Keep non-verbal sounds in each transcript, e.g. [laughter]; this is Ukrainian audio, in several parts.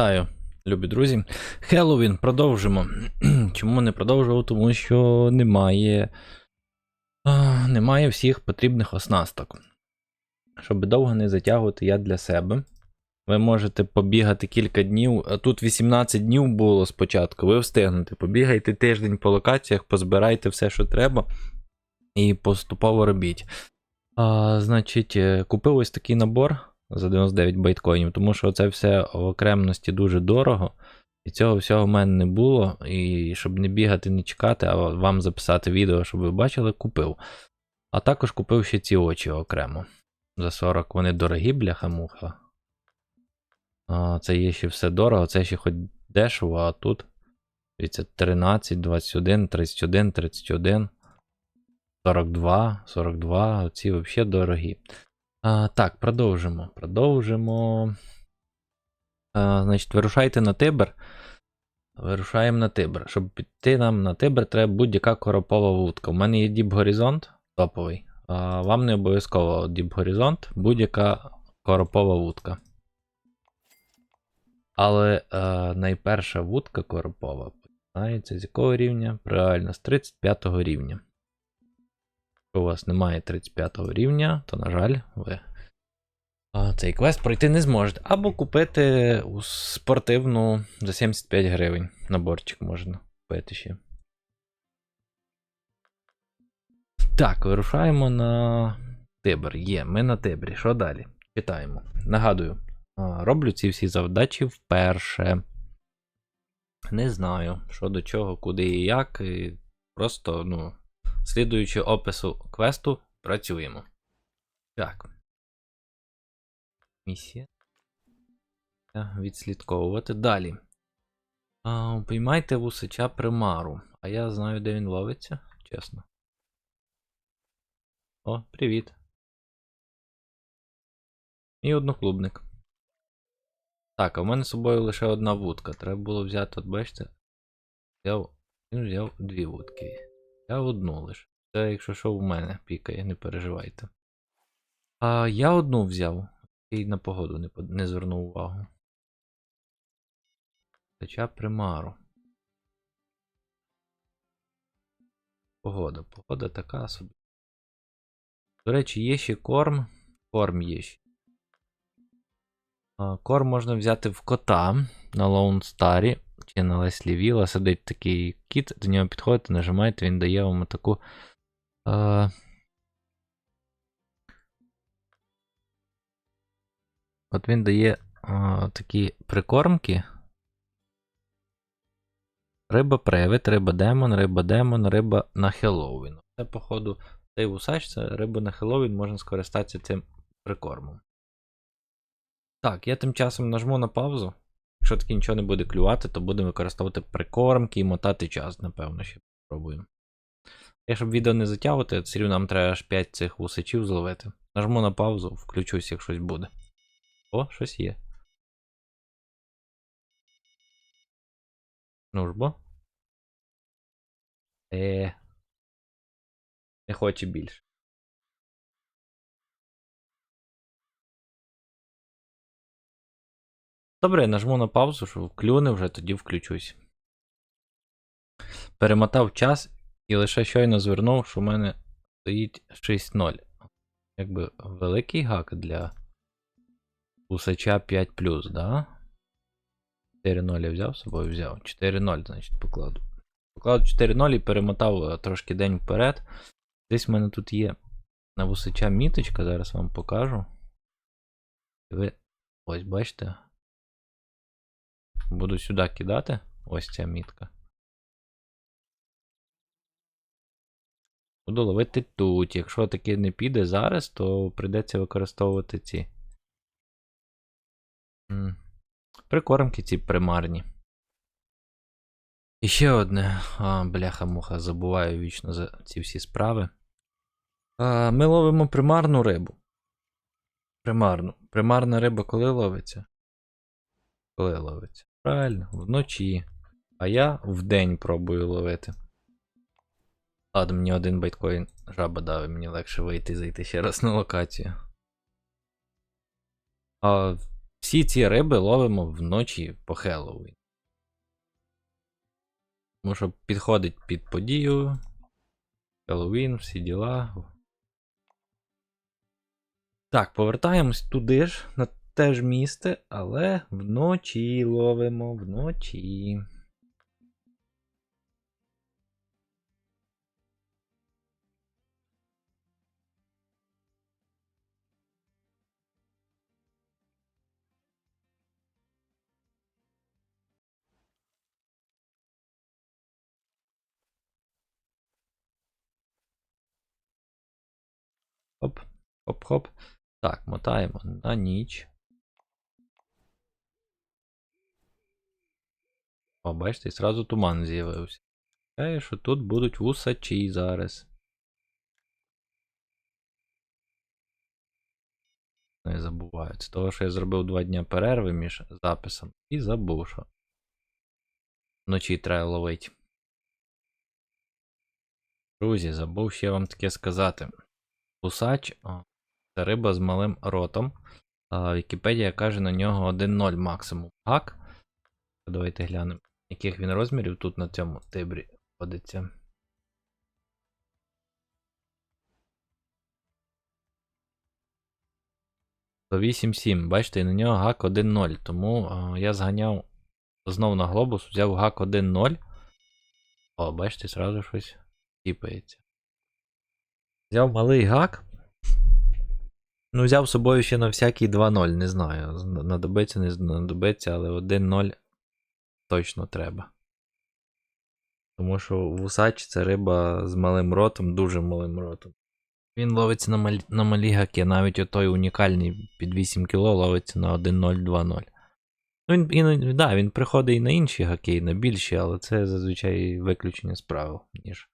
Вітаю, любі друзі. Хеллоуін продовжимо. [clears throat] Чому не продовжував? Тому що немає. Немає всіх потрібних оснасток. Щоб довго не затягувати я для себе. Ви можете побігати кілька днів. Тут 18 днів було спочатку. Ви встигнете. Побігайте тиждень по локаціях, позбирайте все, що треба, і поступово робіть. А, Значить, е, купив ось такий набор за 99 байткоїнів, тому що це все в окремості дуже дорого. І цього всього в мене не було. І щоб не бігати, не чекати, а вам записати відео, щоб ви бачили, купив. А також купив ще ці очі окремо. За 40 вони дорогі, бляха-муха. Це є ще все дорого, це ще хоч дешево, а тут. Дивіться, 13, 21, 31, 31, 42, 42. Оці взагалі дорогі. А, так, продовжимо. Продовжимо. А, значить, вирушайте на Тибр. Вирушаємо на Тибр. Щоб піти нам на Тибр, треба будь-яка коропова вудка. У мене є Deep Horizon топовий. А вам не обов'язково Deep Horizon, будь-яка коропова вудка. Але е, найперша вудка коропова починається з якого рівня? Правильно, з 35 рівня. Якщо у вас немає 35 рівня, то, на жаль, ви цей квест пройти не зможете. Або купити спортивну за 75 гривень. Наборчик можна купити ще. Так, вирушаємо на Тибр. Є, ми на Тибрі. Що далі? Читаємо. Нагадую, роблю ці всі завдачі вперше. Не знаю, що до чого, куди і як. І просто, ну, слідуючи опису квесту, працюємо. Так. Місія. Відслідковувати. Далі. А, Упіймайте вусича примару. А я знаю, де він ловиться, чесно. О, привіт. І одноклубник. Так, а в мене з собою лише одна вудка. Треба було взяти, от бачите. Взяв. Взяв дві вудки. Я одну лише. Це, якщо що, в мене пікає, не переживайте. А я одну взяв. І на погоду не, не звернув увагу. Хоча примару. Погода. Погода така собі. До речі, є ще корм. Корм є ще. Корм можна взяти в кота на Star чи на Leslie Villa. Сидить такий кіт, до нього підходите, нажимаєте, він дає вам таку. А... От він дає а, такі прикормки. Риба привид, риба демон, риба демон, риба на Хеллоуін. Це, походу, цей вусач, це риба на Хеллоуін, можна скористатися цим прикормом. Так, я тим часом нажму на паузу. Якщо таки нічого не буде клювати, то будемо використовувати прикормки і мотати час, напевно, ще спробуємо. Я, щоб відео не затягувати, все рівно нам треба аж 5 цих вусачів зловити. Нажму на паузу, включусь, як щось буде. О, щось є. Ну ж бо. Е. Не хоче більше. Добре, я нажму на паузу, що клюне вже, тоді включусь. Перемотав час і лише щойно звернув, що в мене стоїть 6-0. Якби великий гак для Усача 5 да? 4-0 я взяв з собою взяв. 4-0, значить, покладу. Покладу 4-0 і перемотав е, трошки день вперед. Десь в мене тут є на вусача міточка, зараз вам покажу. І Ви ось бачите. Буду сюди кидати. Ось ця мітка. Буду ловити тут. Якщо таки не піде зараз, то прийдеться використовувати ці. Прикормки ці примарні. І ще одне. А, бляха-муха, забуваю вічно за ці всі справи. А, ми ловимо примарну рибу. Примарну. Примарна риба коли ловиться? Коли ловиться? Правильно, вночі. А я вдень пробую ловити. Ладно, мені один байткоін жаба дав, і мені легше вийти і зайти ще раз на локацію. А Всі ці риби ловимо вночі по Хеллоуін. Тому що підходить під подію. Хеллоуін, всі діла. Так, повертаємось туди ж, на те ж місце, але вночі ловимо, вночі. Хоп, хоп-хоп. Так, мотаємо на ніч. О, бачите, і зразу туман з'явився. Означає, що тут будуть вусачі зараз. Не забуваю. З того, що я зробив два дня перерви між записом і забув, що вночі треба ловити. Друзі, забув ще вам таке сказати. Гусач о, це риба з малим ротом. Вікіпедія каже на нього 1.0 максимум гак. Давайте глянемо, яких він розмірів тут на цьому тибрі ходиться. То 8.7. Бачите, і на нього гак 1.0. Тому а, я зганяв знов на глобус, взяв гак 1.0. О, бачите, зразу щось тіпається. Взяв малий гак. Ну, взяв з собою ще на всякий 2.0, не знаю. Надобиться, не знадобиться, але 1.0 точно треба. Тому що вусач це риба з малим ротом, дуже малим ротом. Він ловиться на, мал... на малі гаки, навіть отой унікальний під 8 кг ловиться на 1.0-2.0. Ну, він, він, да, він приходить і на інші гаки, і на більші, але це зазвичай виключення з правил, ніж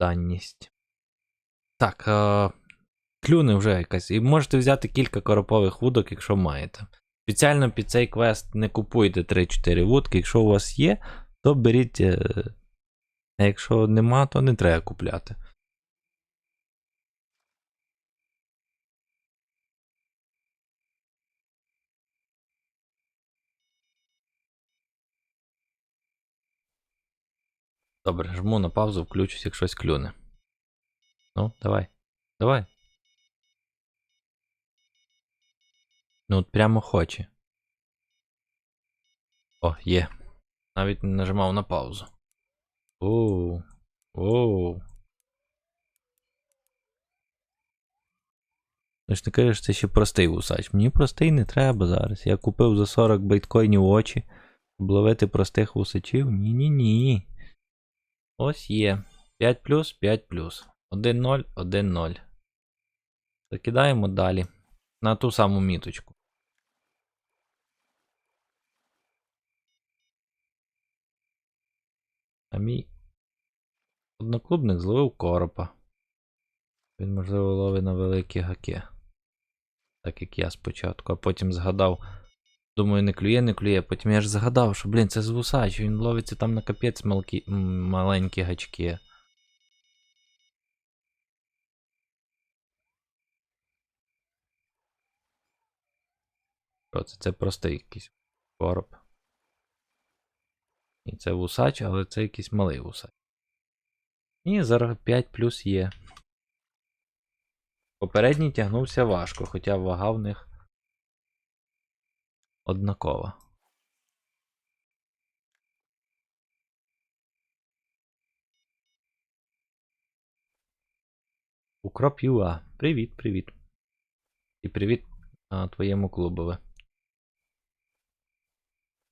даність. Так, е, клюне вже якась. І можете взяти кілька коропових вудок, якщо маєте. Спеціально під цей квест не купуйте 3-4 вудки. Якщо у вас є, то беріть. е, А якщо нема, то не треба купляти. Добре, жму на паузу, включусь, як щось клюне. Ну, давай. Давай. Ну, от прямо хоче. О, є. Навіть не нажимав на паузу. Оу. Оу. Ти ж не кажеш, це ще простий гусач. Мені простий не треба зараз. Я купив за 40 біткоїнів очі. Щоб ловити простих гусачів. Ні-ні-ні. Ось є. 5 плюс, 5 плюс. 1-0, 1-0. Закидаємо далі. На ту саму міточку. А мій одноклубник зловив коропа. Він, можливо, ловить на великі гаки. Так як я спочатку, а потім згадав. Думаю, не клює, не клює. Потім я ж згадав, що, блін, це звусач, він ловиться там на капець малкі, маленькі гачки. Це? Це просто якийсь короб. Це вусач, але це якийсь малий вусач. І зараз 5 плюс є. Попередній тягнувся важко, хоча вага в них однакова. Укроп UA. Привіт, привіт. І привіт а, твоєму клубове.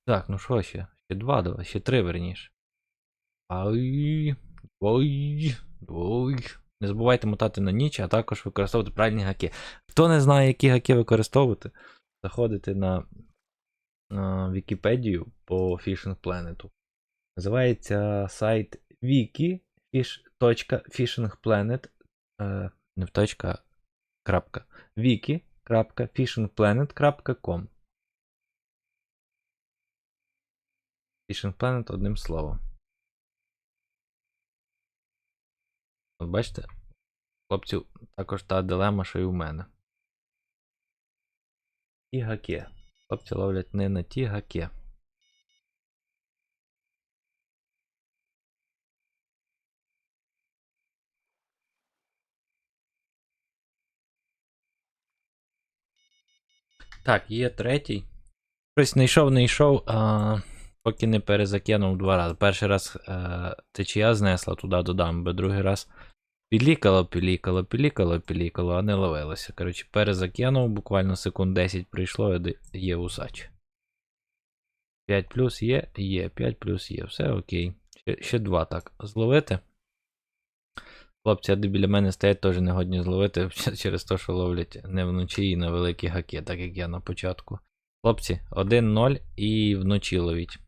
Так, ну що ще? Ще два, ще три верніше. Ай, ой, ой. Не забувайте мотати на ніч, а також використовувати правильні гаки. Хто не знає, які гаки використовувати, заходите на, на Вікіпедію по Fishing Planet. Називається сайт wiki.fishingplanet. Е, не точка, крапка. wiki.fishingplanet.com Fishing Planet одним словом. От бачите, хлопців також та дилема, що і у мене. І гаки. Хлопці ловлять не на ті гаки. Так, є третій. Щось не йшов, не йшов, а, поки не перезакинув два рази. Перший раз е, течія знесла туди до дамби, другий раз пілікало, пілікало, пілікало, пілікало, а не ловилося. Коротше, перезакинув, буквально секунд 10 прийшло, і є усач. 5 плюс є, є, 5 плюс є, все окей. Ще, ще два так. Зловити. Хлопці, де біля мене стоять, теж не годні зловити [laughs] через те, що ловлять не вночі і на великі гаки, так як я на початку. Хлопці, 1-0 і вночі ловіть.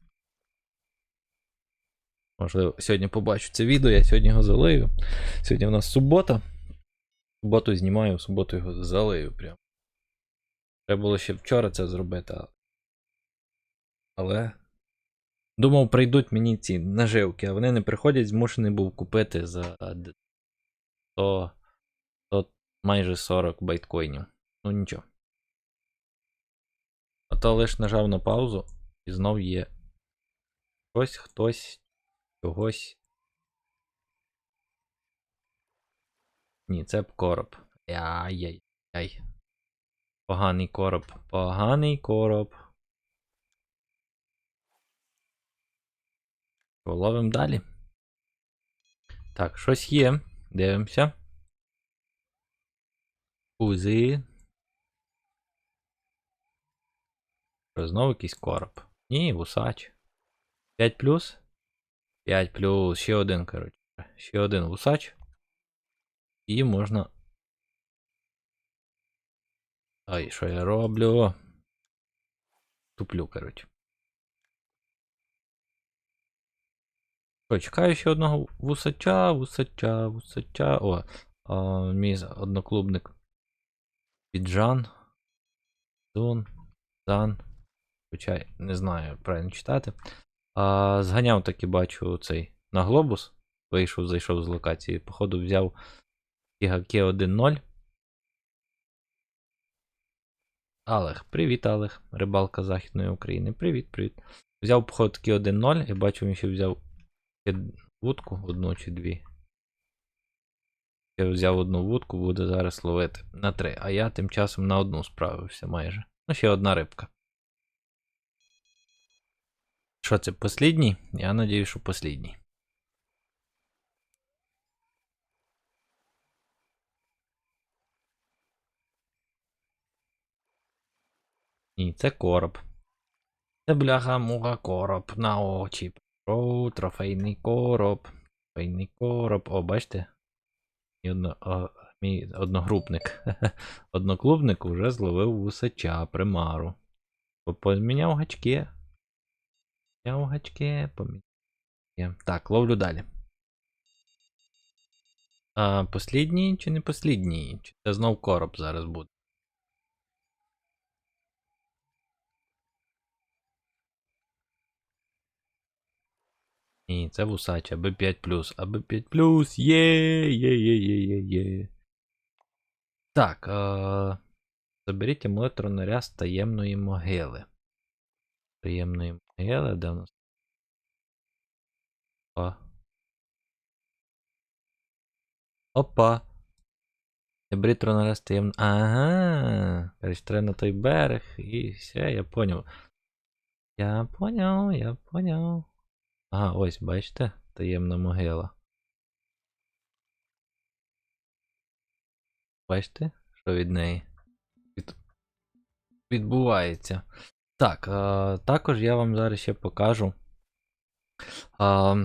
Можливо, сьогодні побачу це відео, я сьогодні його залию. Сьогодні в нас субота. Суботу знімаю, в суботу його залию прям. Треба було ще вчора це зробити. Але. Думав, прийдуть мені ці наживки, а вони не приходять, змушений був купити за 100, 100 майже 40 байткоїнів. Ну нічого. А то лиш нажав на паузу і знов є хтось, хтось, чогось. Ні, це б короб. Яй-яй-яй. Поганий короб. Поганий короб. Ловимо далі. Так, щось є. Дивимося. Узи. Що, Знову якийсь короб. Ні, вусач. 5 плюс. 5 плюс. Ще один, коротше. Ще один вусач. І можна. Ай, що я роблю? Туплю, коротше. Що, чекаю ще одного вусача, вусача, вусача. О, а, мій одноклубник. Піджан. Зон. Зан. Хоча не знаю, правильно читати. А, зганяв таки, бачу, цей на глобус. Вийшов, зайшов з локації. Походу, взяв Тігаке 1-0. Алех, привіт, Алех, рибалка Західної України. Привіт, привіт. Взяв, походу, таки 1-0 і бачу, він ще взяв вудку, одну чи дві. Я взяв одну вудку, буду зараз ловити на три. А я тим часом на одну справився майже. Ну, ще одна рибка. Що це, послідній? Я надію, що послідній. Ні, це короб. Це бляха муга короб на очі. О, трофейний короб. Трофейний короб. О, бачите? Мій, одно, о, мій одногрупник. [laughs] Одноклубник уже зловив вусача, примару. По- Поміняв гачки. Поміняв гачки, поміняв. Так, ловлю далі. А, послідній чи не послідній? Чи це знов короб зараз буде? Ні, це вусач, аби 5 аби 5 є, є, є, є, є, є. Так, е... заберіть амулет тронаря з таємної могили. Таємної могили, де нас? Опа. Опа. Заберіть тронаря з. Ага. Короче, на той берег і все, я поняв. Я поняв, я поняв. Ага, ось, бачите, таємна могила. Бачите, що від неї від... відбувається. Так, а, також я вам зараз ще покажу а,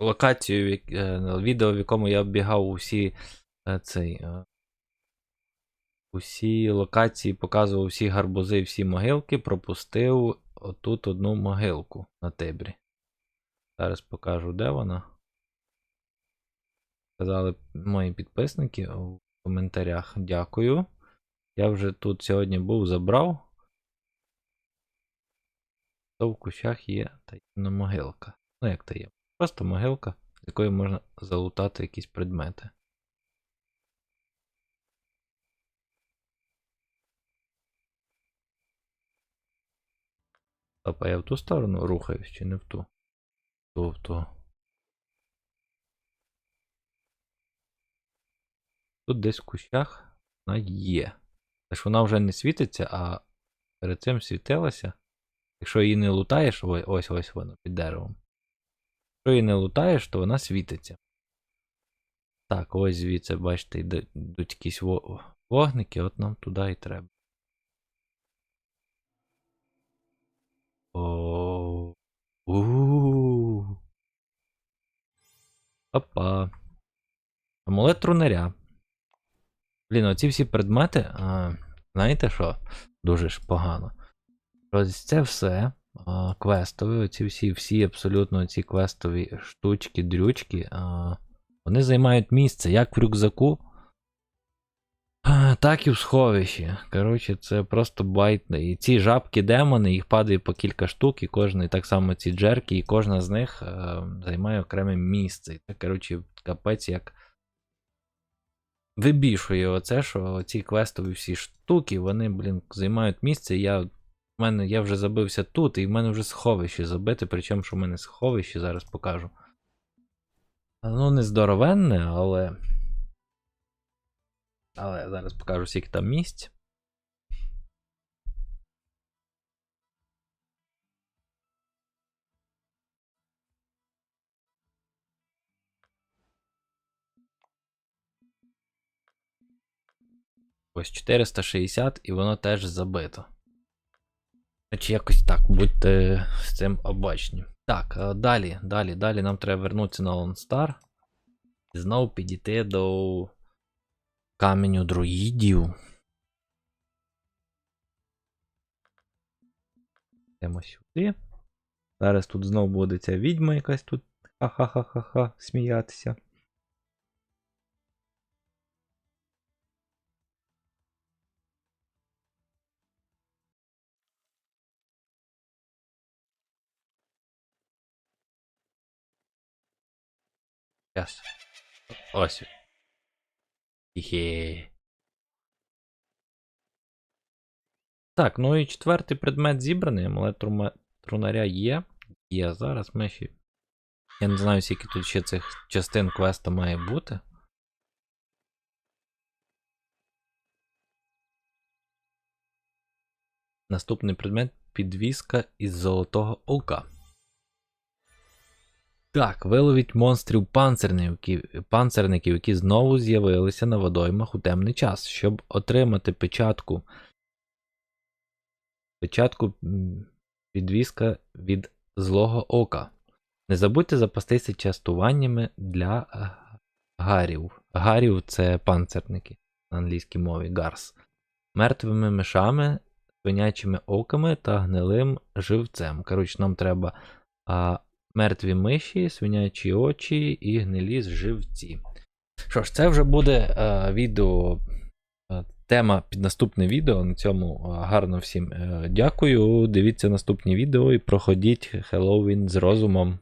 локацію, е, відео, в якому я оббігав усі е, цей. е, Усі локації показував всі гарбузи, всі могилки, пропустив отут одну могилку на Тибрі. Зараз покажу, де вона. Сказали мої підписники у коментарях. Дякую. Я вже тут сьогодні був, забрав. То в кущах є таємна могилка. Ну, як таємна? Просто могилка, з якої можна залутати якісь предмети. Стоп, а я в ту сторону рухаюсь чи не в ту? В в ту. Тут десь в кущах вона є. Тож вона вже не світиться, а перед цим світилася. Якщо її не лутаєш, ось ось вона під деревом. Якщо її не лутаєш, то вона світиться. Так, ось звідси, бачите, йдуть якісь вогники, от нам туди і треба. О. у Опа. Амулет трунаря. Блін, оці всі предмети, знаєте що? Дуже ж погано. Ось це все квестові, оці всі, всі абсолютно ці квестові штучки, дрючки, вони займають місце як в рюкзаку, [sighs] так і в сховищі. Коротше, це просто байт. І ці жабки демони, їх падає по кілька штук, і кожна, і так само ці джерки, і кожна з них займає окреме місце. І це, коротше, капець як. Вибішує оце, що ці квестові всі штуки, вони, блін, займають місце. і Я, в мене, я вже забився тут, і в мене вже сховище забите, причому, що в мене сховище, зараз покажу. Ну, не здоровенне, але. Але зараз покажу, скільки там місць. Ось 460 і воно теж забито. Значить, якось так, будьте з цим обачні. Так, е, далі, далі, далі нам треба вернутися на Star. І знову підійти до каменю друїдів. Йдемо сюди. Зараз тут знову буде ця відьма якась тут. Ха-ха-ха-ха-ха, сміятися. Зараз. Ось. Хе. Так, ну і четвертий предмет зібраний, трума- трунаря є. Є. Зараз ми ще. Я не знаю, скільки тут ще цих частин квеста має бути. Наступний предмет підвіска із золотого ока. Так, виловіть монстрів панцерників, панцерників, які знову з'явилися на водоймах у темний час, щоб отримати печатку. Печатку підвіска від злого ока. Не забудьте запастися частуваннями для е, гарів. Гарів це панцерники на англійській мові гарс. Мертвими мишами, свинячими оками та гнилим живцем. Коротше, нам треба а, мертві миші, свинячі очі і гнилі живці. Що ж, це вже буде е, відео. е, Тема під наступне відео. На цьому е, гарно всім е, дякую. Дивіться наступні відео і проходіть Хеллоуін з розумом.